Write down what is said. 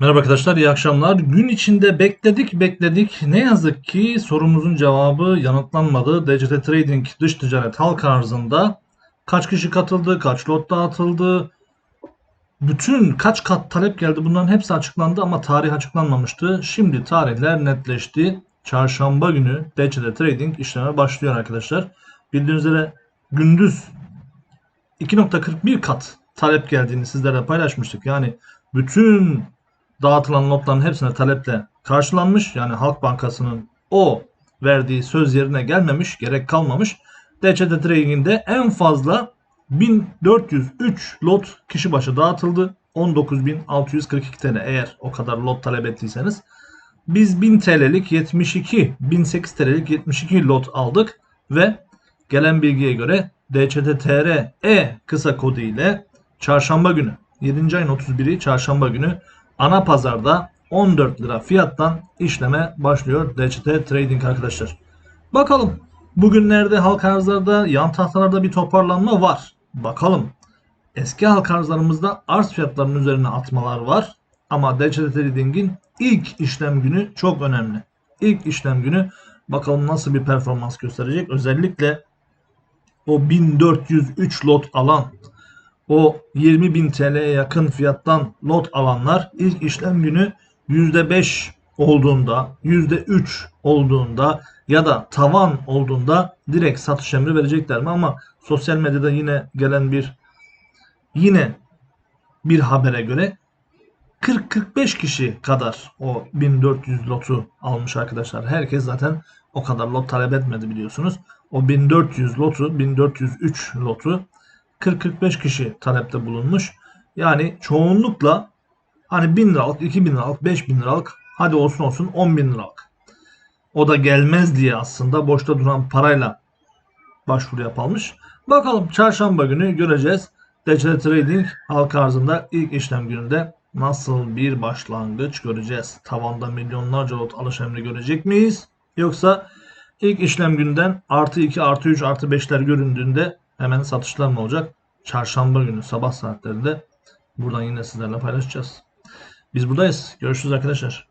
Merhaba arkadaşlar, iyi akşamlar. Gün içinde bekledik bekledik. Ne yazık ki sorumuzun cevabı yanıtlanmadı. DCT Trading dış ticaret halk arzında kaç kişi katıldı, kaç lot dağıtıldı, bütün kaç kat talep geldi bunların hepsi açıklandı ama tarih açıklanmamıştı. Şimdi tarihler netleşti. Çarşamba günü DCT Trading işleme başlıyor arkadaşlar. Bildiğiniz üzere gündüz 2.41 kat talep geldiğini sizlerle paylaşmıştık. Yani bütün dağıtılan notların hepsine taleple karşılanmış. Yani Halk Bankası'nın o verdiği söz yerine gelmemiş, gerek kalmamış. DCT Trading'inde en fazla 1403 lot kişi başı dağıtıldı. 19.642 TL eğer o kadar lot talep ettiyseniz. Biz 1000 TL'lik 72, 1008 TL'lik 72 lot aldık ve gelen bilgiye göre DCT-TR E kısa kodu ile çarşamba günü 7. ayın 31'i çarşamba günü ana pazarda 14 lira fiyattan işleme başlıyor DCT Trading arkadaşlar. Bakalım bugünlerde halk arzlarda yan tahtalarda bir toparlanma var. Bakalım eski halk arzlarımızda arz fiyatlarının üzerine atmalar var. Ama DCT Trading'in ilk işlem günü çok önemli. İlk işlem günü bakalım nasıl bir performans gösterecek. Özellikle o 1403 lot alan o 20.000 TL'ye yakın fiyattan lot alanlar ilk işlem günü %5 olduğunda, %3 olduğunda ya da tavan olduğunda direkt satış emri verecekler mi? Ama sosyal medyada yine gelen bir yine bir habere göre 40-45 kişi kadar o 1400 lotu almış arkadaşlar. Herkes zaten o kadar lot talep etmedi biliyorsunuz. O 1400 lotu, 1403 lotu 40-45 kişi talepte bulunmuş. Yani çoğunlukla hani 1000 liralık, 2000 liralık, 5000 liralık hadi olsun olsun 10 bin liralık. O da gelmez diye aslında boşta duran parayla başvuru yapılmış. Bakalım çarşamba günü göreceğiz. DCT Trading halka arzında ilk işlem gününde nasıl bir başlangıç göreceğiz? Tavanda milyonlarca lot alış emri görecek miyiz? Yoksa ilk işlem günden artı 2, artı 3, artı 5'ler göründüğünde hemen satışlar mı olacak? Çarşamba günü sabah saatlerinde buradan yine sizlerle paylaşacağız. Biz buradayız. Görüşürüz arkadaşlar.